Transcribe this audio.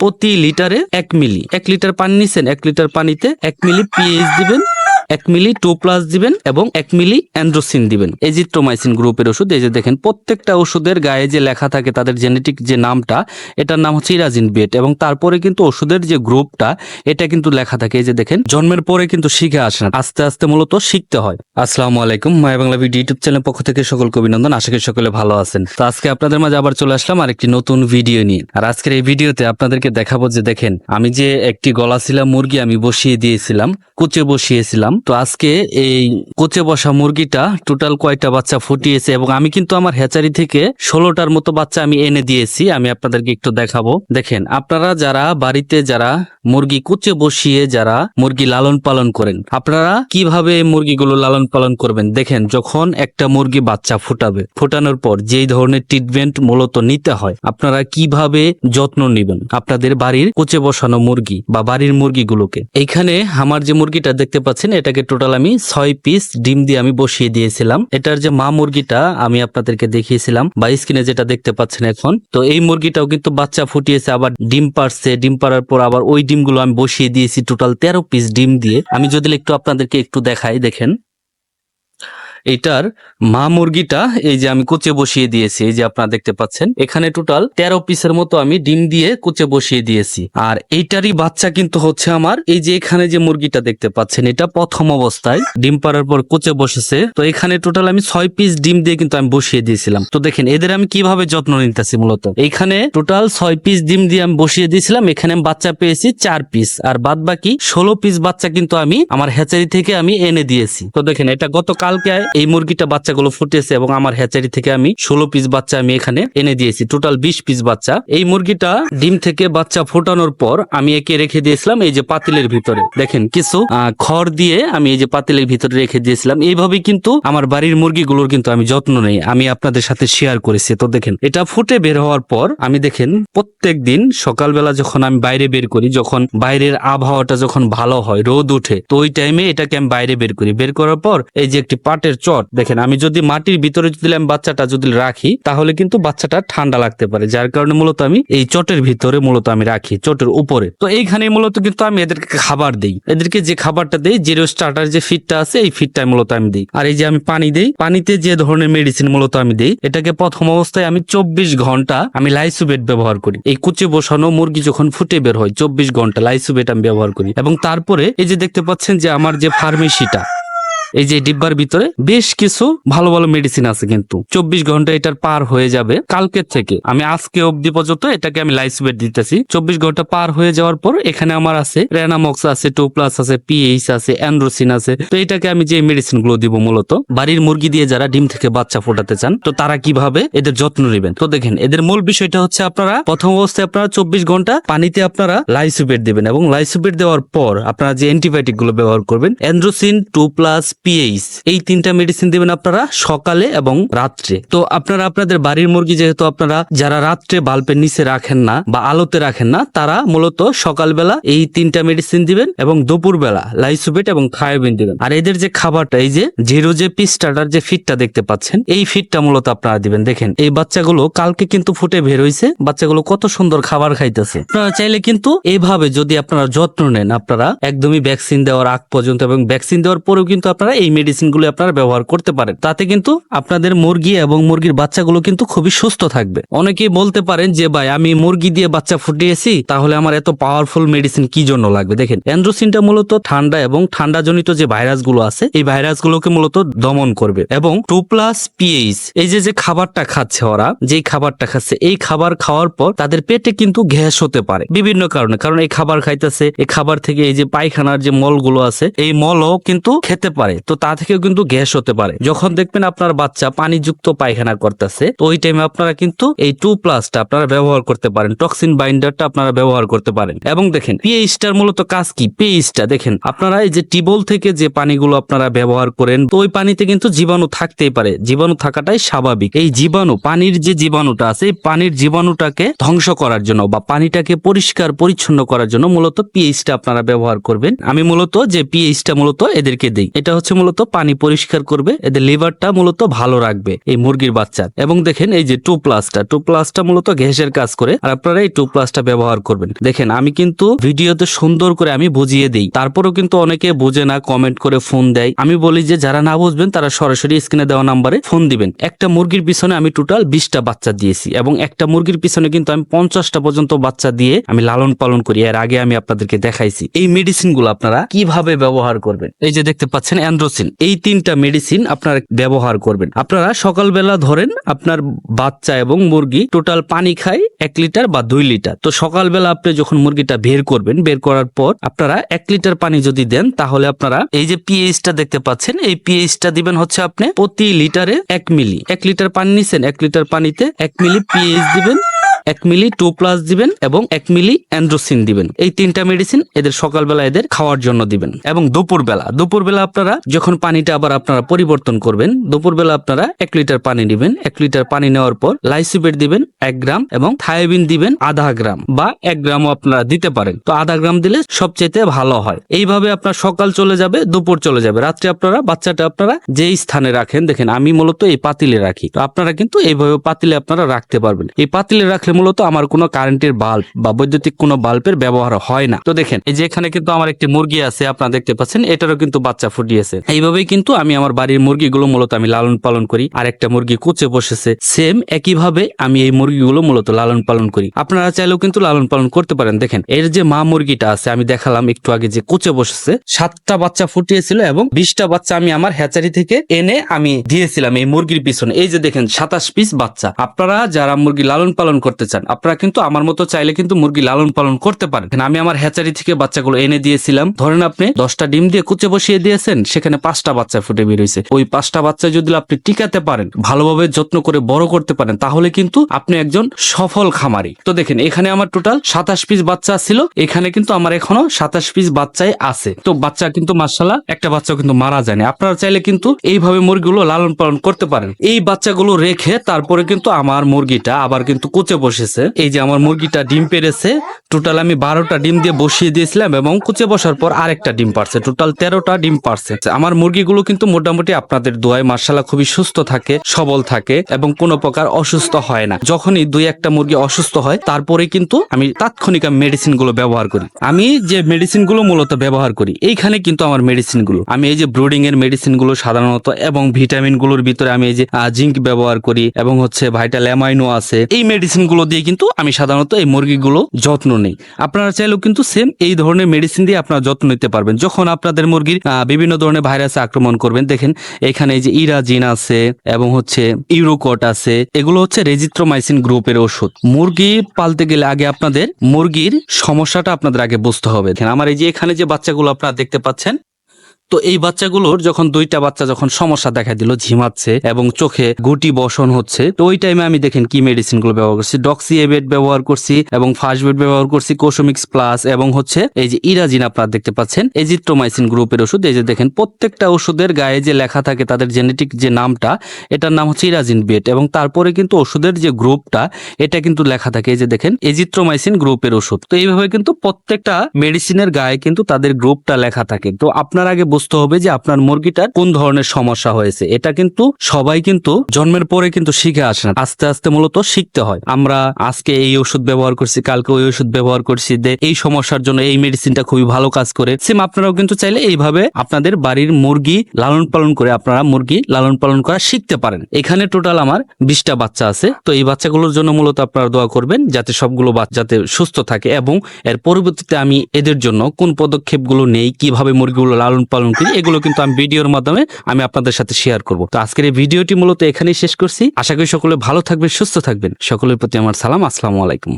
প্রতি লিটারে এক মিলি। এক লিটার পানি নিচ্ছেন এক লিটার পানিতে এক মিলি পিএইচ দিবেন। এক মিলি টু প্লাস দিবেন এবং এক মিলি অ্যান্ড্রোসিন দিবেন। এজিট্রোমাইসিন গ্রুপের ওষুধ, এই যে দেখেন, প্রত্যেকটা ওষুধের গায়ে যে লেখা থাকে, তাদের জেনেটিক যে নামটা, এটার নাম হচ্ছে ইরাজিন বেট এবং তারপরে কিন্তু ওষুধের যে গ্রুপটা, এটা কিন্তু লেখা থাকে। এই যে দেখেন, জন্মের পরে কিন্তু শিখে আসে না আস্তে আস্তে মূলত শিখতে হয়। আসসালামু আলাইকুম, Maya Bangla video YouTube channel পক্ষ থেকে সকলকে অভিনন্দন। আশা করি সকলে ভালো আছেন। তো আজকে আপনাদের মাঝে আবার চলে আসলাম আরেকটি নতুন ভিডিও নিয়ে। আর আজকের এই ভিডিওতে আপনাদেরকে দেখাবো যে দেখেন, আমি যে একটি গলা ছিলাম মুরগি আমি বসিয়ে দিয়েছিলাম, কুচে বসিয়েছিলাম তো আজকে এই কুচে বসা মুরগিটা টোটাল কয়টা বাচ্চা ফুটিয়েছে এবং আমি কিন্তু আমার হ্যাচারি থেকে ষোলোটার মতো বাচ্চা আমি এনে দিয়েছি, আমি আপনাদেরকে একটু দেখাবো। দেখেন, আপনারা যারা বাড়িতে যারা মুরগি কুচে বসিয়ে যারা মুরগি লালন পালন করেন, আপনারা কীভাবে মুরগিগুলো লালন পালন করবেন? দেখেন, যখন একটা মুরগি বাচ্চা ফুটাবে, ফুটানোর পর যেই ধরনের ট্রিটমেন্ট মূলত নিতে হয়, আপনারা কীভাবে যত্ন নেবেন? আপনাদের বাড়ির কুচে বসানো মুরগি বা বাড়ির মুরগিগুলোকে। এইখানে আমার যে মুরগিটা দেখতে পাচ্ছেন এটাকে টোটাল আমি ছয় পিস ডিম দিয়ে আমি বসিয়ে দিয়েছিলাম। এটার যে মা মুরগিটা আমি আপনাদেরকে দেখিয়েছিলাম বা স্ক্রিনে যেটা দেখতে পাচ্ছেন এখন। তো এই মুরগিটাও কিন্তু বাচ্চা ফুটিয়েছে, আবার ডিম পারছে ডিম পারার পর আবার ওই ডিমগুলো আমি বসিয়ে দিয়েছি টোটাল তেরো পিস ডিম দিয়ে। আমি যদি একটু আপনাদেরকে একটু দেখাই, দেখেন। এটার মা মুরগিটা এই যে আমি কুচে বসিয়ে দিয়েছি, এই যে আপনারা দেখতে পাচ্ছেন, এখানে টোটাল তেরো পিসের মতো আমি ডিম দিয়ে কুচে বসিয়ে দিয়েছি। আর এইটারই বাচ্চা কিন্তু হচ্ছে আমার, এই যে এখানে যে মুরগিটা দেখতে পাচ্ছেন, এটা প্রথম অবস্থায় ডিম পাড়ার পর কুচে বসেছে। তো এখানে টোটাল আমি ছয় পিস ডিম দিয়ে কিন্তু আমি বসিয়ে দিয়েছিলাম। তো দেখেন, এদের আমি কীভাবে যত্ন নিতেছি মূলত? এইখানে টোটাল ছয় পিস ডিম দিয়ে আমি বসিয়ে দিয়েছিলাম, এখানে আমি বাচ্চা পেয়েছি চার পিস। আর বাদ বাকি ষোলো পিস বাচ্চা কিন্তু আমি আমার হ্যাচারি থেকে আমি এনে দিয়েছি। তো দেখেন, এটা গতকালকে এই মুরগিটা বাচ্চাগুলো ফুটেছে এবং আমার হ্যাচারি থেকে আমি ষোলো পিস বাচ্চা আমি এখানে এনে দিয়েছি। টোটাল বিশ পিস বাচ্চা। এই মুরগিটা ডিম থেকে বাচ্চা ফোটানোর পর আমি একে রেখে দিয়েছিলাম এই যে পাতিলের ভিতরে। দেখেন কিছু খড় দিয়ে আমি এই যে পাতিলের ভিতরে রেখে দিয়েছিলাম। এইভাবে কিন্তু আমার বাড়ির মুরগিগুলোর কিন্তু আমি যত্ন নেই। আমি আপনাদের সাথে শেয়ার করেছি। তো দেখেন, এটা ফুটে বের হওয়ার পর আমি দেখেন প্রত্যেক দিন সকালবেলা যখন আমি বাইরে বের করি, যখন বাইরের আবহাওয়াটা যখন ভালো হয়, রোদ উঠে, তো ওই টাইমে এটাকে আমি বাইরে বের করি। বের করার পর এই যে একটি পাটের চট। দেখেন, আমি যদি মাটির ভিতরে যদি আমি বাচ্চাটা যদি রাখি, তাহলে কিন্তু বাচ্চাটা ঠান্ডা লাগতে পারে, যার কারণে মূলত আমি এই চটের ভিতরে মূলত আমি রাখি, চটের উপরে। তো এইখানে মূলত কিন্তু আমি এদেরকে খাবার দিই। এদেরকে যে খাবারটা দিই জিরো স্টার্টার যে ফিটটা আছে, এই ফিটটা মূলত আমি দিই। আর এই যে আমি পানি দেই, পানিতে যে ধরনের মেডিসিন মূলত আমি দিই, এটাকে প্রথম অবস্থায় আমি চব্বিশ ঘণ্টা আমি লাইসুবেট ব্যবহার করি। এই কুচে বসানো মুরগি যখন ফুটে বের হয়, চব্বিশ ঘণ্টা লাইসুবেট আমি ব্যবহার করি। এবং তারপরে এই যে দেখতে পাচ্ছেন যে আমার যে ফার্মেসিটা এই যে ডিব্বার ভিতরে বেশ কিছু ভালো ভালো মেডিসিন আছে কিন্তু। চব্বিশ ঘণ্টা এটার পার হয়ে যাবে কালকের থেকে। আমি আজকে অবধি পর্যন্ত এটাকে আমি লাইসবেট দিতেছি। চব্বিশ ঘণ্টা পার হয়ে যাওয়ার পর এখানে আমার আছে রেনামক্স আছে টু প্লাস আছে পিএইচ আছে অ্যান্ড্রোসিন আছে। তো এটাকে আমি যে মেডিসিনগুলো দিব মূলত, বাড়ির মুরগি দিয়ে যারা ডিম থেকে বাচ্চা ফোটাতে চান, তো তারা কীভাবে এদের যত্ন নেবেন? তো দেখেন, এদের মূল বিষয়টা হচ্ছে আপনারা প্রথম অবস্থায় আপনারা চব্বিশ ঘণ্টা পানিতে আপনারা লাইসুবেট দিবেন এবং লাইসুবেট দেওয়ার পর আপনারা যে অ্যান্টিবায়োটিকগুলো ব্যবহার করবেন অ্যান্ড্রোসিন টু প্লাস পিএইচ এই তিনটা মেডিসিন দিবেন আপনারা সকালে এবং রাত্রে। তো আপনারা আপনাদের বাড়ির মুরগি যেহেতু আপনারা যারা রাত্রে বাল্বের নিচে রাখেন না বা আলোতে রাখেন না, তারা মূলত সকালবেলা এই তিনটা মেডিসিন দিবেন এবং দুপুরবেলা লাইসুবেট এবং থায়োবিন দিবেন। আর এদের যে খাবারটা, এই যে জিরো যে পিস যে ফিটটা দেখতে পাচ্ছেন, এই ফিটটা মূলত আপনারা দিবেন। দেখেন, এই বাচ্চাগুলো কালকে কিন্তু ফুটে বের হইছে। বাচ্চাগুলো কত সুন্দর খাবার খাইতেছে। আপনারা চাইলে কিন্তু এভাবে যদি আপনারা যত্ন নেন, আপনারা একদমই ভ্যাকসিন দেওয়ার আগ পর্যন্ত এবং ভ্যাকসিন দেওয়ার পরেও কিন্তু আপনারা এই মেডিসিনগুলো আপনারা ব্যবহার করতে পারেন। তাতে কিন্তু আপনাদের মুরগি এবং মুরগির বাচ্চাগুলো কিন্তু খুবই সুস্থ থাকবে। অনেকেই বলতে পারেন যে, ভাই, আমি মুরগি দিয়ে বাচ্চা ফুটিয়েছি, তাহলে আমার এত পাওয়ারফুল মেডিসিন কি জন্য লাগবে? দেখেন অ্যান্ড্রোসিনটা মূলত ঠান্ডা এবং ঠান্ডা জনিত যে ভাইরাসগুলো আছে, এই ভাইরাস গুলোকে মূলত দমন করবে। এবং টু প্লাস পিএইচ, এই যে যে খাবারটা খাচ্ছে ওরা, যেই খাবারটা খাচ্ছে, এই খাবার খাওয়ার পর তাদের পেটে কিন্তু গ্যাস হতে পারে। বিভিন্ন কারণে, কারণ এই খাবার খাইতেছে, এই খাবার থেকে এই যে পায়খানার যে মলগুলো আছে, এই মলও কিন্তু খেতে পারে। তো তা থেকেও কিন্তু গ্যাস হতে পারে। যখন দেখবেন আপনার বাচ্চা পানিযুক্ত পায়খানা করতেছে, তো ওই টাইমে আপনারা কিন্তু এই টু প্লাসটা আপনারা ব্যবহার করতে পারেন। টক্সিন বাইন্ডারটা আপনারা ব্যবহার করতে পারেন। এবং দেখেন পিএইচটার মূলত কাজ কি? পিএইচটা দেখেন, আপনারা এই যে টিবল থেকে যে পানিগুলো আপনারা ব্যবহার করেন, তো ওই পানিতে কিন্তু জীবাণু থাকতেই পারে। জীবাণু থাকাটাই স্বাভাবিক। এই জীবাণু, পানির যে জীবাণুটা আছে, এই পানির জীবাণুটাকে ধ্বংস করার জন্য বা পানিটাকে পরিষ্কার, পরিচ্ছন্ন করার জন্য মূলত পিএইচটা আপনারা ব্যবহার করবেন। আমি মূলত যে পিএইচটা মূলত এদেরকে দিই, এটা হচ্ছে হচ্ছে মূলত পানি পরিষ্কার করবে, এদের লিভারটা মূলত ভালো রাখবে এই মুরগির বাচ্চার এবং দেখেন এই যে টু প্লাসটা টু প্লাসটা মূলত গ্যাসের কাজ করে। আর আপনারা এই টু প্লাসটা ব্যবহার করবেন। দেখেন, আমি কিন্তু ভিডিওতে সুন্দর করে আমি বুঝিয়ে দিই। তারপরেও কিন্তু অনেকে বোঝে না কমেন্ট করে ফোন দেয়। আমি বলি যে, যারা না বুঝবেন, তারা সরাসরি স্ক্রিনে দেওয়া নাম্বারে ফোন দিবেন। একটা মুরগির পিছনে আমি টোটাল বিশটা বাচ্চা দিয়েছি। এবং একটা মুরগির পিছনে কিন্তু আমি পঞ্চাশটা পর্যন্ত বাচ্চা দিয়ে আমি লালন পালন করি। এর আগে আমি আপনাদেরকে দেখাইছি। এই মেডিসিনগুলো আপনারা কীভাবে ব্যবহার করবেন? এই যে দেখতে পাচ্ছেন অ্যান্ড্রোসিন এই তিনটা মেডিসিন আপনারা ব্যবহার করবেন। আপনারা সকালবেলা ধরেন আপনার বাচ্চা এবং মুরগি টোটাল পানি খায় এক লিটার বা দুই লিটার। তো সকালবেলা আপনি যখন মুরগিটা বের করবেন, বের করার পর আপনারা এক লিটার পানি যদি দেন, তাহলে আপনারা এই যে পিএইচটা দেখতে পাচ্ছেন, এই পিএইচটা দিবেন হচ্ছে আপনি প্রতি লিটারে এক মিলি এক লিটার পানি নিছেন, এক লিটার পানিতে এক মিলি পিএইচ দিবেন। এক মিলি টু প্লাস দিবেন এবং এক মিলি অ্যান্ড্রোসিন দিবেন। এই তিনটা মেডিসিন এদের সকালবেলা এদের খাওয়ার জন্য দিবেন। এবং দুপুরবেলা দুপুরবেলা আপনারা যখন পানিটা আবার আপনারা পরিবর্তন করবেন, দুপুরবেলা আপনারা এক লিটার পানি দিবেন এক লিটার পানি নেওয়ার পর লাইসিবেট দিবেন এক গ্রাম এবং থায়োবিন দিবেন আধা গ্রাম বা এক গ্রামও আপনারা দিতে পারেন। তো আধা গ্রাম দিলে সবচেয়ে ভালো হয়। এইভাবে আপনার সকাল চলে যাবে, দুপুর চলে যাবে। রাত্রে আপনারা, বাচ্চাটা আপনারা যেই স্থানে রাখেন, দেখেন আমি মূলত এই পাতিলে রাখি। তো আপনারা কিন্তু এইভাবে পাতিলে আপনারা রাখতে পারবেন। এই পাতিলে রাখলে মূলত আমার কোনো কারেন্টের বাল্ব বা বৈদ্যুতিক কোনো বাল্বের ব্যবহার হয় না। তো দেখেন, এই যে এখানে কিন্তু আমার একটি মুরগি আছে, আপনারা দেখতে পাচ্ছেন, এটারও কিন্তু বাচ্চা ফুটিয়েছে। এইভাবেই কিন্তু আমি আমার বাড়ির মুরগিগুলো মূলত আমি লালন পালন করি। আর একটা মুরগি কুচে বসেছে সেম একইভাবে আমি এই মুরগিগুলো মূলত লালন পালন করি। আপনারা চাইলেও কিন্তু লালন পালন করতে পারেন। দেখেন, এর যে মা মুরগিটা আছে, আমি দেখালাম একটু আগে যে কুচে বসেছে, সাতটা বাচ্চা ফুটিয়েছিল এবং বিশটা বাচ্চা আমি আমার হ্যাচারি থেকে এনে আমি দিয়েছিলাম এই মুরগির পিছনে। এই যে দেখেন, সাতাশ পিস বাচ্চা। আপনারা যারা মুরগি লালন পালন করতে চান। আপনারা কিন্তু আমার মতো চাইলে কিন্তু মুরগি লালন পালন করতে পারেন। আমি আমার হ্যাচারি থেকে বাচ্চাগুলো এনে দিয়েছিলাম। ধরেন আপনি দশটা ডিম দিয়ে কুচে বসিয়ে দিয়েছেন, সেখানে পাঁচটা বাচ্চা ফুটে বেরিয়েছে। ওই পাঁচটা বাচ্চা যদি আপনি টিকাতে পারেন, ভালোভাবে যত্ন করে বড় করতে পারেন, তাহলে কিন্তু আপনি একজন সফল খামারি। তো দেখেন, এখানে আমার টোটাল সাতাশ পিস বাচ্চা ছিল। এখানে কিন্তু আমার এখনও সাতাশ পিস বাচ্চাই আছে। তো বাচ্চা কিন্তু মার্শাল্লাহ একটা বাচ্চা কিন্তু মারা যায়নি। আপনারা চাইলে কিন্তু এইভাবে মুরগিগুলো লালন পালন করতে পারেন। এই বাচ্চাগুলো রেখে তারপরে কিন্তু আমার মুরগিটা আবার কিন্তু কুচে বসেছে। এই যে আমার মুরগিটা ডিম পেরেছে টোটাল আমি বারোটা ডিম দিয়ে বসিয়ে দিয়েছিলাম এবং কুচে বসার পর আরেকটা ডিম পারছে। টোটাল তেরোটা ডিম পারছে। আমার মুরগিগুলো কিন্তু মোটামুটি আপনাদের দোয়ায় মার্শাল্লাহ খুবই সুস্থ থাকে, সবল থাকে এবং কোনো প্রকার অসুস্থ হয় না। যখনই দুই একটা মুরগি অসুস্থ হয়, তারপরে কিন্তু আমি তাৎক্ষণিক মেডিসিনগুলো ব্যবহার করি। আমি যে মেডিসিনগুলো মূলত ব্যবহার করি, এইখানে কিন্তু আমার মেডিসিনগুলো আমি এই যে ব্রুডিং এর মেডিসিনগুলো সাধারণত এবং ভিটামিনগুলোর ভিতরে আমি এই যে জিঙ্ক ব্যবহার করি এবং হচ্ছে ভাইটাল অ্যামাইনো আছে, এই মেডিসিনগুলো দিয়ে কিন্তু আমি সাধারণত এই মুরগিগুলো যত্ন নেই। আপনারা চাইলেও কিন্তু সেম এই ধরনের মেডিসিন দিয়ে আপনারা যত্ন নিতে পারবেন। যখন আপনাদের মুরগির বিভিন্ন ধরনের ভাইরাসে আক্রমণ করবেন দেখেন এখানে এই যে ইরাজিন আছে এবং হচ্ছে ইউরোকট আছে এগুলো হচ্ছে রেজিত্রোমাইসিন গ্রুপের ওষুধ। মুরগি পালতে গেলে আগে আপনাদের মুরগির সমস্যাটা আপনাদের আগে বুঝতে হবে। দেখেন, আমার এই যে এখানে যে বাচ্চাগুলো আপনারা দেখতে পাচ্ছেন তো এই বাচ্চাগুলোর যখন দুইটা বাচ্চা যখন সমস্যা দেখা দিল, ঝিমাচ্ছে এবং চোখে গুটি বসন হচ্ছে, তো ওই টাইমে আমি দেখেন কি মেডিসিনগুলো ব্যবহার করছি। ডক্সি এবেড ব্যবহার করছি এবং ফার্স্ট বেড ব্যবহার করছি কোশোমিক্স প্লাস এবং হচ্ছে এই যে ইরাজিন আপনারা দেখতে পাচ্ছেন এজিট্রোমাইসিন গ্রুপের ওষুধ। এই যে দেখেন প্রত্যেকটা ওষুধের গায়ে যে লেখা থাকে, তাদের জেনেটিক যে নামটা, এটার নাম হচ্ছে ইরাজিন বেড এবং তারপরে কিন্তু ওষুধের যে গ্রুপটা এটা কিন্তু লেখা থাকে। এই যে দেখেন এজিট্রোমাইসিন গ্রুপের ওষুধ। তো এইভাবে কিন্তু প্রত্যেকটা মেডিসিনের গায়ে কিন্তু তাদের গ্রুপটা লেখা থাকে। তো আপনার আগে বুঝতে হবে যে আপনার মুরগিটার কোন ধরনের সমস্যা হয়েছে। এটা কিন্তু সবাই কিন্তু জন্মের পরে কিন্তু শিখে আসে না। আস্তে আস্তে মূলত শিখতে হয়। আমরা আজকে এই ওষুধ ব্যবহার করছি, কালকে ওই ওষুধ ব্যবহার করছি এই সমস্যার জন্য এই মেডিসিনটা খুবই ভালো কাজ করে। সেম আপনারাও কিন্তু চাইলে এইভাবে আপনাদের বাড়ির মুরগি লালন পালন করে আপনারা মুরগি লালন পালন করা শিখতে পারেন। এখানে টোটাল আমার বিশটা বাচ্চা আছে। তো এই বাচ্চাগুলোর জন্য মূলত আপনারা দোয়া করবেন যাতে সবগুলো বাচ্চা যাতে সুস্থ থাকে এবং এর পরবর্তীতে আমি এদের জন্য কোন পদক্ষেপগুলো নেই, কীভাবে মুরগিগুলো লালন পালন করি এগুলো কিন্তু আমি ভিডিওর মাধ্যমে আমি আপনাদের সাথে শেয়ার করব। তো আজকের এই ভিডিওটি মূলত এখানেই শেষ করছি। আশা করি সকলে ভালো থাকবেন, সুস্থ থাকবেন। সকলের প্রতি আমার সালাম, আসসালামু আলাইকুম।